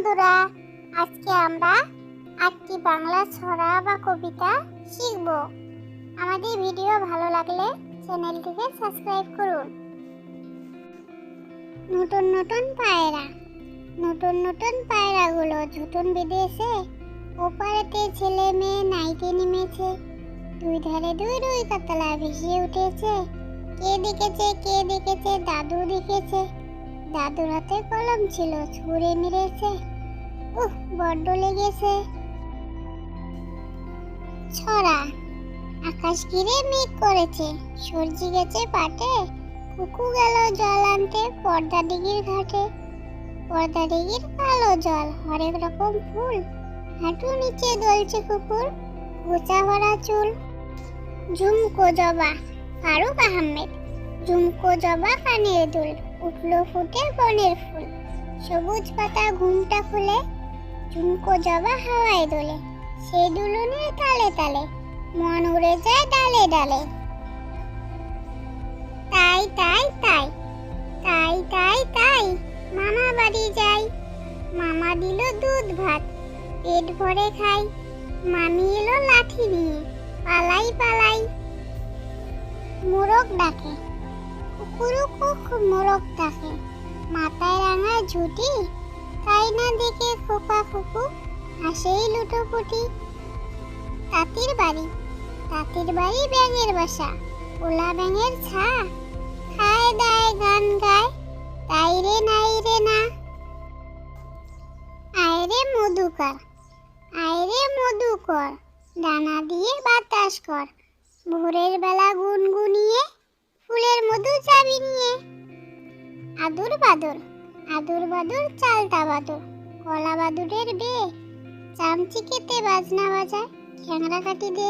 বন্ধুরা, আজকে আমরা আটটি বাংলা ছড়া বা কবিতা শিখব। আমাদের ভিডিও ভালো লাগলে চ্যানেলটিকে সাবস্ক্রাইব করুন। নতুন নতুন পায়রা, নতুন নতুন পায়রাগুলো ঝুটুন বেঁধেছে, ওপারেতে ছেলে মেয়ে নাইতে নেমেছে। দুই ধারে দুই দুই কাতলা ভেসে উঠেছে। কে দেখেছে কে দেখেছে, দাদু দেখেছে। দাদুর হাতে কলম ছিল, ছুঁড়ে মেরেছে। উহ বড্ড লেগেছে। ছড়া, আকাশ ঘিরে মেঘ করেছে। সর্জি গেছে পাটে, কুকু গেল জল আনতে পর্দা দিঘির ঘাটে। পর্দা দিঘির কালো জল, হরেক রকম ফুল। হাঁটু নিচে দলছে কুকুর গোচা ভরা চুল। ঝুমকো জবা, ফারুক আহমেদ। ঝুমকো জবা কানের দুল, উঠল ফুটে বনের ফুল। সবুজ পাতা ঘুমটা খুলে ঝুমকো জবা হাওয়ায় দোলে। সেই দুলুনের তালে তালে, মন উড়ে যায় ডালে ডালে। তাই তাই তাই তাই তাই তাই মামা বাড়ি যাই। মামা দিল দুধ ভাত, পেট ভরে খাই। মামি এলো লাঠি নিয়ে, পালাই পালাই। মোরগ ডাকে, কুকুরু কুক মোরগ ডাকে। মাথায় রাঙা ঝুটি, তাই না দেখে খোকা খুকু হাসেই লুটোপুটি তাঁতির বাড়ি। তাঁতির বাড়ি ব্যাঙের বাসা। ওলা ব্যাঙের ছা। খায় দায় গান গায়। তাই রে নাই রে না। আয় রে মধুকর আয় রে মধুকর দানা দিয়ে বাতাস কর। ভোরের বেলা গুনগুনিয়ে ফুলের মধু চাবি নিয়ে। আদুর বাদুর। আদুর বাদুর চালতা বাদুর। কলা বাদুরের বে। চামচিকেতে বাজনা বাজায় খ্যাংরা কাটি দে।